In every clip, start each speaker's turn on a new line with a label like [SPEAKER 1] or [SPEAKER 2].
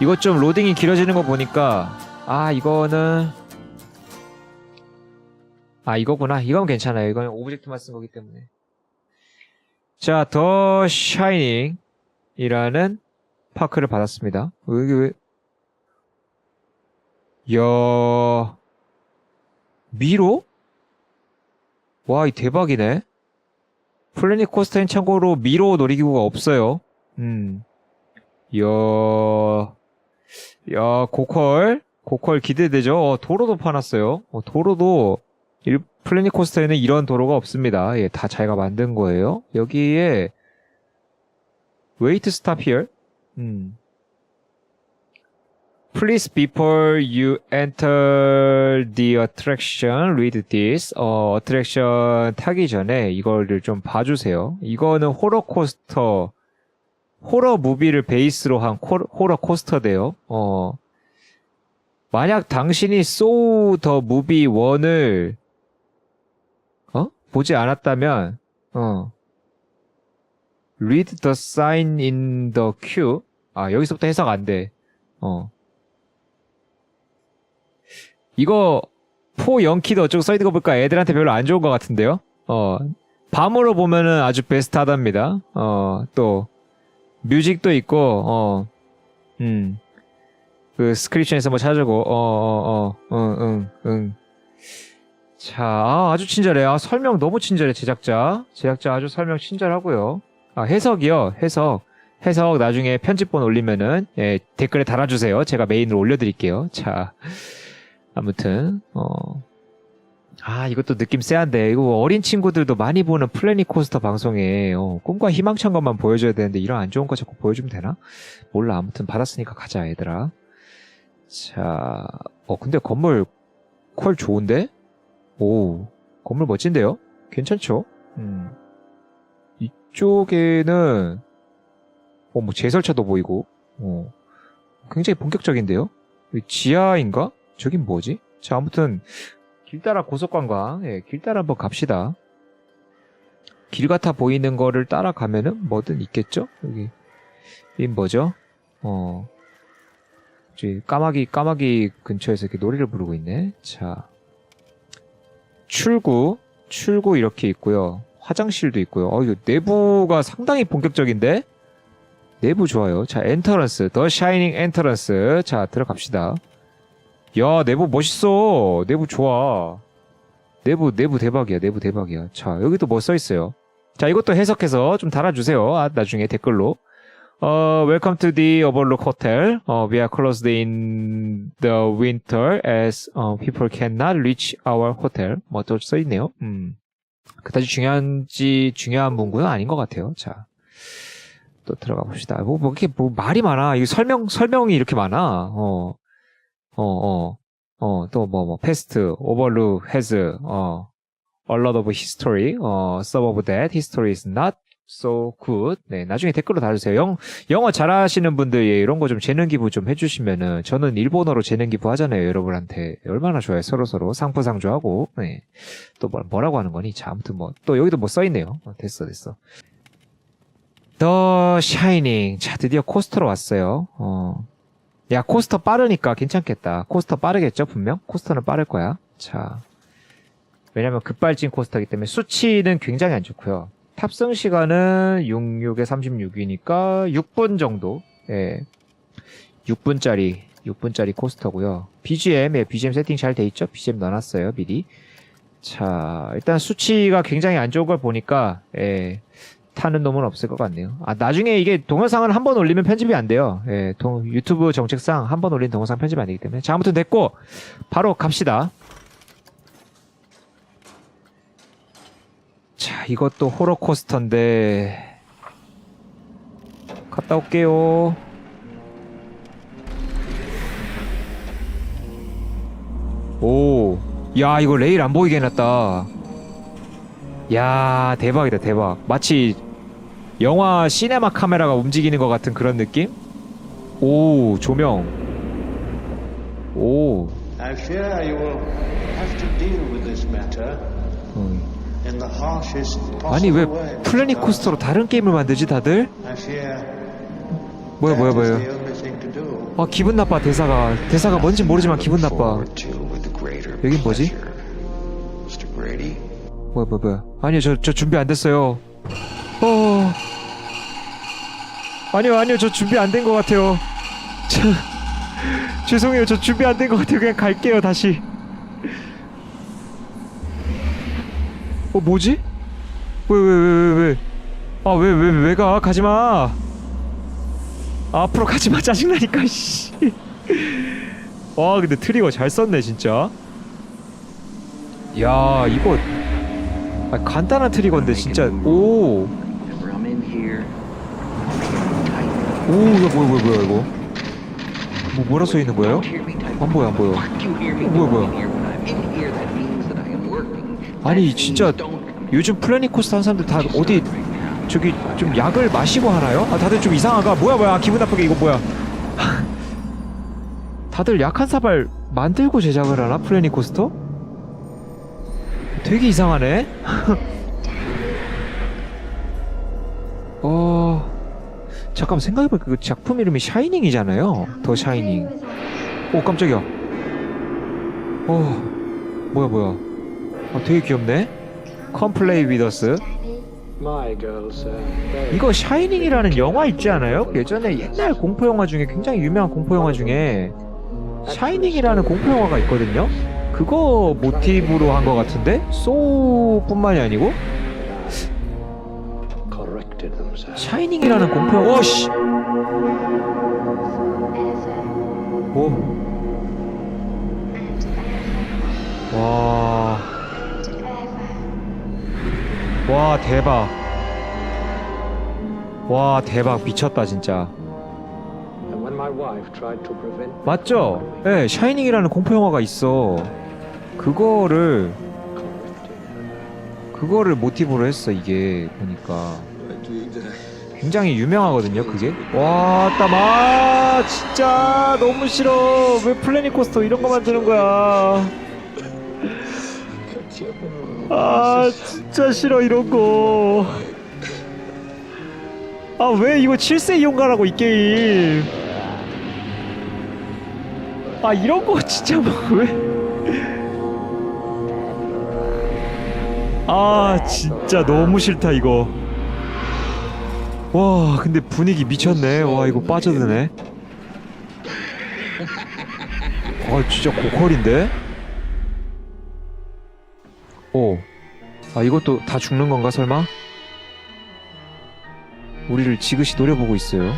[SPEAKER 1] 이것 좀 로딩이 길어지는 거 보니까 아 이거는 아 이거구나 이건 괜찮아요 이건 오브젝트만 쓴 거기 때문에 자 더 샤이닝 이라는 파크를 받았습니다 여기 왜 야 미로? 와, 이 대박이네. 플래닛 코스터엔 참고로 미로 놀이기구가 없어요. 음. 이야. 야, 고퀄. 고퀄 기대되죠? 어, 도로도 파놨어요. 어, 도로도, 일, 플래닛 코스터에는 이런 도로가 없습니다. 예, 다 자기가 만든 거예요. 여기에, wait stop here. 음. Please before you enter the attraction, read this. 어, 어트랙션 타기 전에 이거를 좀 봐주세요. 이거는 호러 코스터, 호러 무비를 베이스로 한 코, 호러 코스터대요. 어, 만약 당신이 소우 더 무비 1을 어? 보지 않았다면 어, read the sign in the queue. 아, 여기서부터 해석 안 돼. 어. 이거 포 영키도 어쩌고 써있는 거 볼까 애들한테 별로 안 좋은 것 같은데요. 어 밤으로 보면은 아주 베스트하답니다. 어 또 뮤직도 있고 어 음 그 스크립션에서 뭐 찾아고 어 어어응응응 자 아, 아주 친절해. 아 설명 너무 친절해 제작자 제작자 아주 설명 친절하고요. 아 해석이요 해석 해석 나중에 편집본 올리면은 예, 댓글에 달아주세요. 제가 메인으로 올려드릴게요. 자. 아무튼 어. 아 이것도 느낌 쎄한데 이거 어린 친구들도 많이 보는 플래닛 코스터 방송에 어, 꿈과 희망찬 것만 보여줘야 되는데 이런 안 좋은 거 자꾸 보여주면 되나? 몰라 아무튼 받았으니까 가자 얘들아 자, 어 근데 건물 퀄 좋은데? 오 건물 멋진데요? 괜찮죠? 음 이쪽에는 어 뭐 제설차도 보이고 어 굉장히 본격적인데요? 지하인가? 저긴 뭐지? 자, 아무튼 길 따라 고속관광, 예, 길 따라 한번 갑시다. 길 같아 보이는 거를 따라가면은 뭐든 있겠죠? 여기 이 뭐죠? 어, 까마귀 까마귀 근처에서 이렇게 노래를 부르고 있네. 자, 출구, 출구 이렇게 있고요. 화장실도 있고요. 어, 이거 내부가 상당히 본격적인데? 내부 좋아요. 자, 엔터런스, 더 샤이닝 엔터런스. 자, 들어갑시다. 야 내부 멋있어 내부 좋아 내부 내부 대박이야 내부 대박이야 자 여기도 뭐 써있어요 자 이것도 해석해서 좀 달아주세요 아, 나중에 댓글로 어, welcome to. 어, we are closed in the winter as 어, people cannot reach our hotel. 뭐 또 써있네요. 음. 그다지 중요한지 중요한 문구는 아닌 것 같아요. 자, 또 들어가 봅시다. 뭐, 뭐 이렇게 뭐 말이 많아. 이 설명 설명이 이렇게 많아. 어, 어, 어, 어, 또 뭐, 뭐, past, overlook, has, 어, a lot of history, 어, some of that history is not so good. 네, 나중에 댓글로 달아주세요. 영, 영어 잘하시는 분들, 예, 이런 거 좀 재능 기부 좀 해주시면은, 저는 일본어로 재능 기부 하잖아요, 여러분한테. 얼마나 좋아요, 서로서로. 상부상조하고, 네. 또 뭐, 뭐라고 하는 거니? 자, 아무튼 뭐, 또 여기도 뭐 써있네요. 어, 됐어, 됐어. 더 샤이닝. 자, 드디어 코스터로 왔어요. 어. 야, 코스터 빠르니까 괜찮겠다. 코스터 빠르겠죠, 분명? 코스터는 빠를 거야. 자. 왜냐면 급발진 코스터이기 때문에 수치는 굉장히 안 좋고요. 탑승 시간은 66에 36이니까 6분 정도. 예. 6분짜리, 6분짜리 코스터고요. BGM, 예, BGM 세팅 잘 돼 있죠? BGM 넣어놨어요, 미리. 자, 일단 수치가 굉장히 안 좋은 걸 보니까, 예. 타는 놈은 없을 것 같네요. 아, 나중에 이게 동영상을 한 번 올리면 편집이 안 돼요. 예, 동, 유튜브 정책상 한 번 올린 동영상 편집이 안 되기 때문에. 자, 아무튼 됐고, 바로 갑시다. 자, 이것도 호러코스터인데, 갔다 올게요. 오, 야, 이거 레일 안 보이게 해놨다. 야, 대박이다, 대박. 마치 영화 시네마 카메라가 움직이는 것 같은 그런 느낌? 오, 조명. 오.
[SPEAKER 2] I fear you will have to deal with this matter
[SPEAKER 1] 음.
[SPEAKER 2] in the harshest
[SPEAKER 1] 아니, 왜
[SPEAKER 2] possible way.
[SPEAKER 1] 플래닛 코스터로 다른 게임을 만들지, 다들?
[SPEAKER 2] I fear
[SPEAKER 1] 뭐야, 뭐야,
[SPEAKER 2] that is
[SPEAKER 1] 뭐야.
[SPEAKER 2] the only thing to do.
[SPEAKER 1] 아 기분 나빠 대사가 대사가 뭔지 모르지만 기분 나빠 여긴 뭐지?
[SPEAKER 2] Mr. Grady?
[SPEAKER 1] 뭐야 뭐야 뭐야 아니요 저, 저 준비 안 됐어요 어. 아니요 아니요. 저 준비 안 된 것 같아요. 저 죄송해요. 저 준비 안 된 것 같아요. 그냥 갈게요 다시. 어 뭐지? 왜 왜 왜 왜 왜 아 왜 왜 왜 가? 가지 마. 아, 앞으로 가지 마 짜증나니까 씨 와 근데 트리거 잘 썼네 진짜. 야 이거. 아, 간단한 트리거인데 진짜. 오. 오 이거 뭐야 뭐야 뭐야 이거 뭐 뭐라 써 있는 거예요? 안 보여 안 보여 어, 뭐야, 뭐야. 아니, 진짜 요즘 플래닛 코스트 한 사람들 다 어디. 저기 좀 약을 마시고 하나요? 아 다들 좀 이상하가 뭐야 뭐야 아, 기분 나쁘게 이거 뭐야 다들 약한 사발 만들고 제작을 하나 플래닛 코스터? 되게 이상하네 잠깐 생각해보니까 그 작품 이름이 샤이닝이잖아요. 더 샤이닝. 오 깜짝이야. 어 뭐야 뭐야. 아 되게 귀엽네. 컴플레이 위더스 이거 샤이닝이라는 영화 있지 않아요? 예전에 옛날 공포 영화 중에 굉장히 유명한 공포 영화 중에 샤이닝이라는 공포 영화가 있거든요. 그거 모티브로 한 것 같은데? 소뿐만이 아니고. 샤이닝이라는 공포. 오씨. 오. 와. 와 대박. 와 대박 미쳤다 진짜. 맞죠? 예, 네, 샤이닝이라는 공포 영화가 있어. 그거를 그거를 모티브로 했어 이게 보니까 굉장히 유명하거든요 그게. 와, 따마 진짜 너무 싫어. 왜 플래닛 코스터 이런 거 만드는 거야? 아, 진짜 싫어 이런 거. 아, 왜 이거 7세 이용가라고 이 게임? 아 이런 거 진짜 뭐 왜? 아 진짜 너무 싫다 이거. 와 근데 분위기 미쳤네. 와 이거 빠져드네. 아 진짜 고퀄인데? 오. 아 이것도 다 죽는 건가 설마? 우리를 지그시 노려보고 있어요.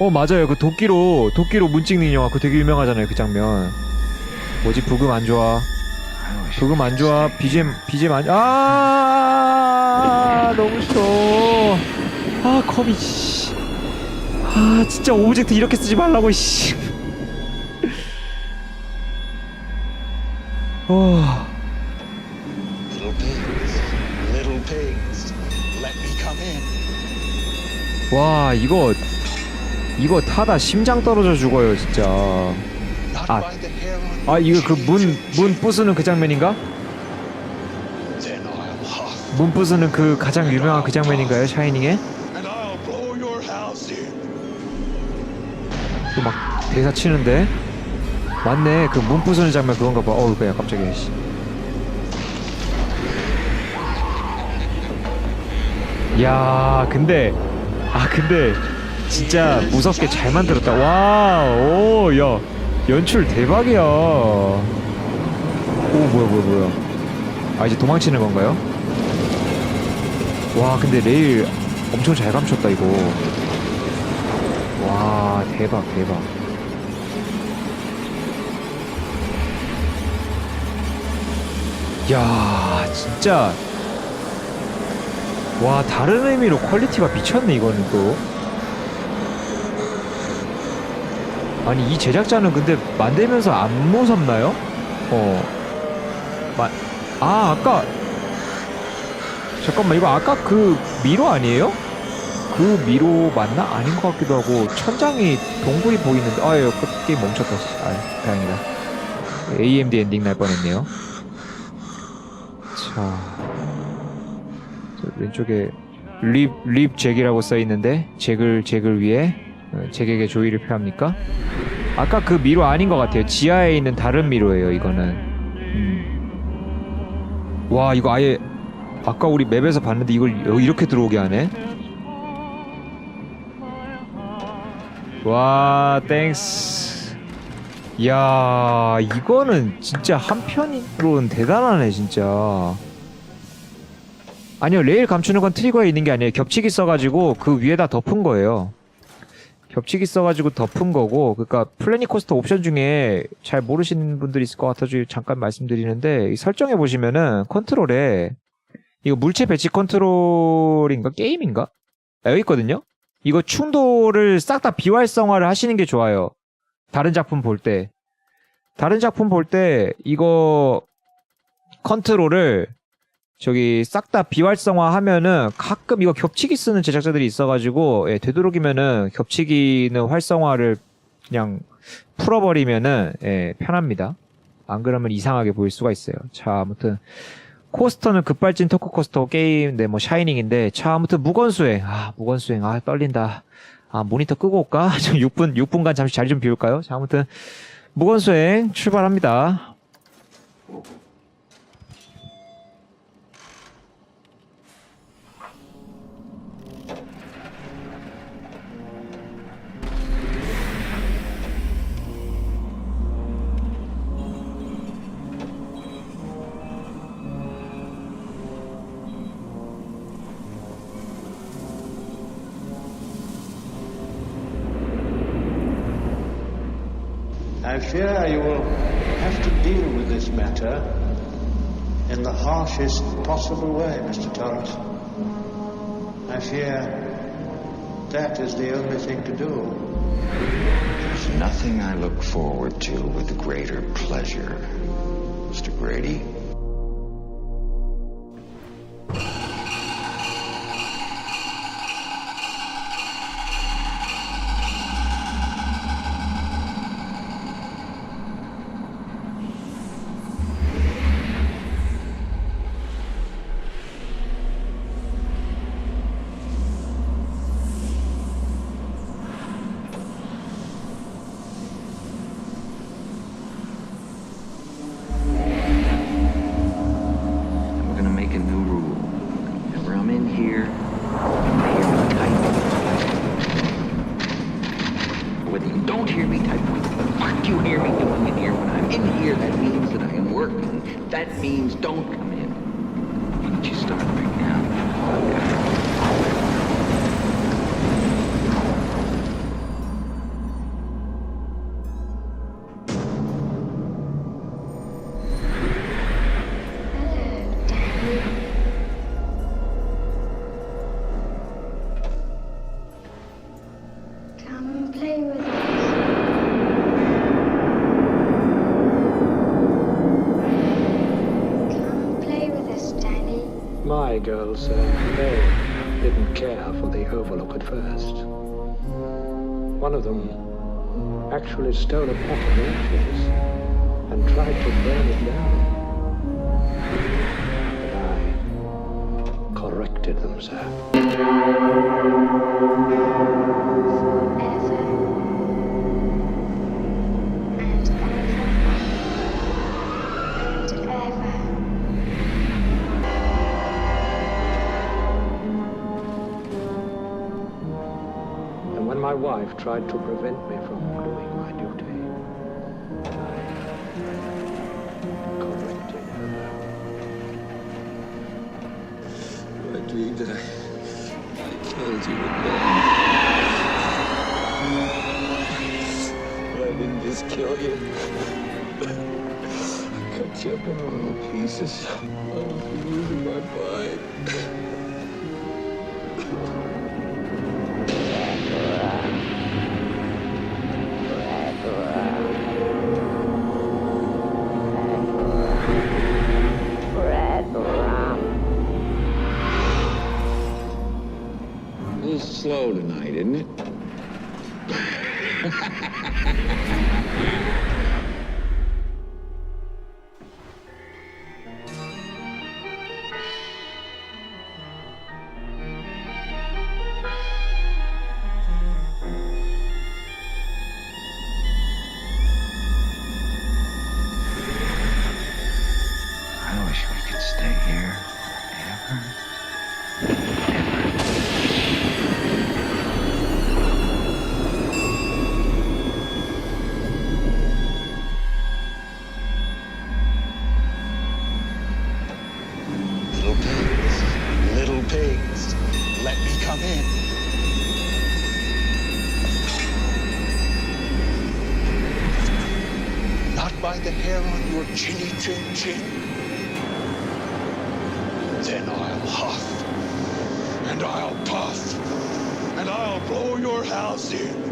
[SPEAKER 1] 어 맞아요 그 도끼로 도끼로 문 찍는 영화 그거 되게 유명하잖아요 그 장면 뭐지 부금 안 좋아 부금 안 좋아 BGM BGM 안 아, 너무 싫어 아 컵이 씨. 아 진짜 오브젝트 이렇게 쓰지 말라고 씨. 어. 와 이거 이거 타다 심장 떨어져 죽어요 진짜 아
[SPEAKER 3] your
[SPEAKER 1] 이거 그 문 문 부수는 그 장면인가? 문 부수는 그 가장 유명한 그 장면인가요
[SPEAKER 3] in.
[SPEAKER 1] 또막 대사 치는데 맞네 그 문 부수는 장면 그건가 봐 어우 그야 깜짝이야 씨. 야 근데 아 근데 진짜 무섭게 잘 만들었다 와오야 연출 대박이야. 오 뭐야 뭐야 뭐야. 아 이제 도망치는 건가요? 와 근데 레일 엄청 잘 감췄다 이거. 와 대박 대박. 야 진짜. 와 다른 의미로 퀄리티가 미쳤네 이거는 또 아니 이 제작자는 근데 만들면서 안 무섭나요? 어. 마... 아 아까 잠깐만 이거 아까 그 미로 아니에요? 그 미로 맞나? 아닌 것 같기도 하고 천장이 동굴이 보이는데 아유 그 게임 멈췄다 아 다행이다 AMD 엔딩 날 뻔했네요 자저 왼쪽에 립, 립 잭이라고 써있는데 잭을 잭을 위해 어, 제게게 조의를 표합니까? 아까 그 미로 아닌 것 같아요. 지하에 있는 다른 미로예요. 이거는. 음. 와 이거 아예 아까 우리 맵에서 봤는데 이걸 이렇게 들어오게 하네. 와 땡스. 이야 이거는 진짜 한편으로는 대단하네 진짜. 아니요 레일 감추는 건 트리거에 있는 게 아니에요. 겹치기 써가지고 그 위에다 덮은 거예요. 겹치기 써가지고 덮은 거고, 그러니까 플래닛 코스터 옵션 중에 잘 모르시는 분들이 있을 것 같아서 잠깐 말씀드리는데 이 설정해 보시면은 컨트롤에 이거 물체 배치 컨트롤인가 게임인가 아, 여기 있거든요. 이거 충돌을 싹 다 비활성화를 하시는 게 좋아요. 다른 작품 볼 때. 다른 작품 볼 때 이거 컨트롤을 저기 싹 다 비활성화 하면은 가끔 이거 겹치기 쓰는 제작자들이 있어가지고 예, 되도록이면은 겹치기는 활성화를 그냥 풀어버리면은 예, 편합니다. 안 그러면 이상하게 보일 수가 있어요. 자 아무튼 코스터는 급발진 토크 코스터 게임 네뭐 샤이닝인데 자 아무튼 무건수행 아 무건수행 아 떨린다. 아 모니터 끄고 올까? 좀 6분 6분간 잠시 자리 좀 비울까요? 자 아무튼 무건수행 출발합니다.
[SPEAKER 2] Fear you will have to deal with this matter in the harshest possible way, Mr. Torres. I fear that is the only thing to do.
[SPEAKER 4] There's nothing I look forward to with greater pleasure, Mr. Grady.
[SPEAKER 5] Girls, uh, they didn't care for the Overlook at first. One of them actually stole a pot of ashes and tried to burn it down. But I corrected them, sir. My tried to prevent me from doing my duty, I corrected her.
[SPEAKER 6] Dreamed I, I killed you them. But I didn't just kill you. I cut you up into little pieces. I was losing my mind.
[SPEAKER 3] Slow tonight, isn't it? By the hair on your chinny chin chin. Then I'll huff, and I'll puff, and I'll blow your house in.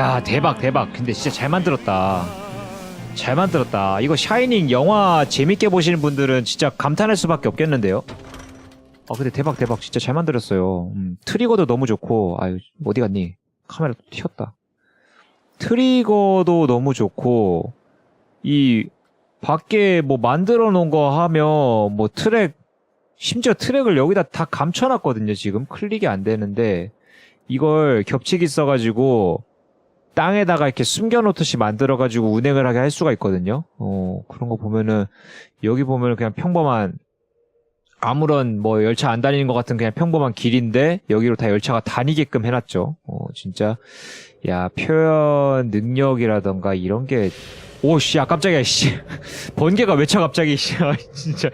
[SPEAKER 1] 야 대박 대박. 근데 진짜 잘 만들었다. 잘 만들었다. 이거 샤이닝 영화 재밌게 보시는 분들은 진짜 감탄할 수밖에 없겠는데요? 아 근데 대박 대박. 진짜 잘 만들었어요. 음, 트리거도 너무 좋고. 아유 어디 갔니? 카메라 튀었다. 트리거도 너무 좋고 이 밖에 뭐 만들어 놓은 거 하면 뭐 트랙 심지어 트랙을 여기다 다 감춰놨거든요 지금. 클릭이 안 되는데. 이걸 겹치기 써가지고 땅에다가 이렇게 숨겨놓듯이 만들어가지고 운행을 하게 할 수가 있거든요. 어, 그런 거 보면은, 여기 보면은 그냥 평범한, 아무런 뭐 열차 안 다니는 것 같은 그냥 평범한 길인데, 여기로 다 열차가 다니게끔 해놨죠. 어, 진짜. 야, 표현 능력이라던가 이런 게, 오, 씨, 아, 깜짝이야, 씨. 번개가 왜 쳐, 갑자기, 씨. 아, 진짜.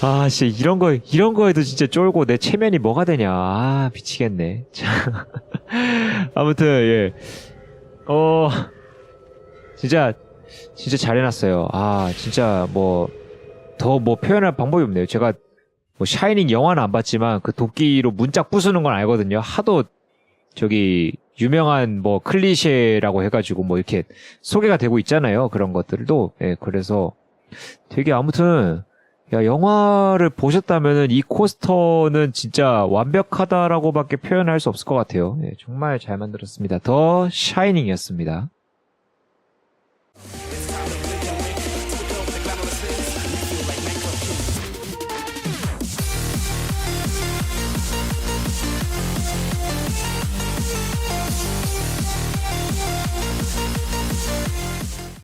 [SPEAKER 1] 아, 씨, 이런 거, 이런 거에도 진짜 쫄고 내 체면이 뭐가 되냐. 아, 미치겠네. 자. 아무튼, 예. 어, 진짜, 진짜 잘 해놨어요. 아, 진짜 뭐, 더뭐 표현할 방법이 없네요. 제가 뭐 샤이닝 영화는 안 봤지만 그 도끼로 문짝 부수는 건 알거든요. 하도 저기 유명한 뭐 클리셰라고 해가지고 뭐 이렇게 소개가 되고 있잖아요. 그런 것들도. 예, 그래서 되게 아무튼 야, 영화를 보셨다면은 이 코스터는 진짜 완벽하다라고밖에 표현할 수 없을 것 같아요. 예, 정말 잘 만들었습니다. 더 샤이닝이었습니다.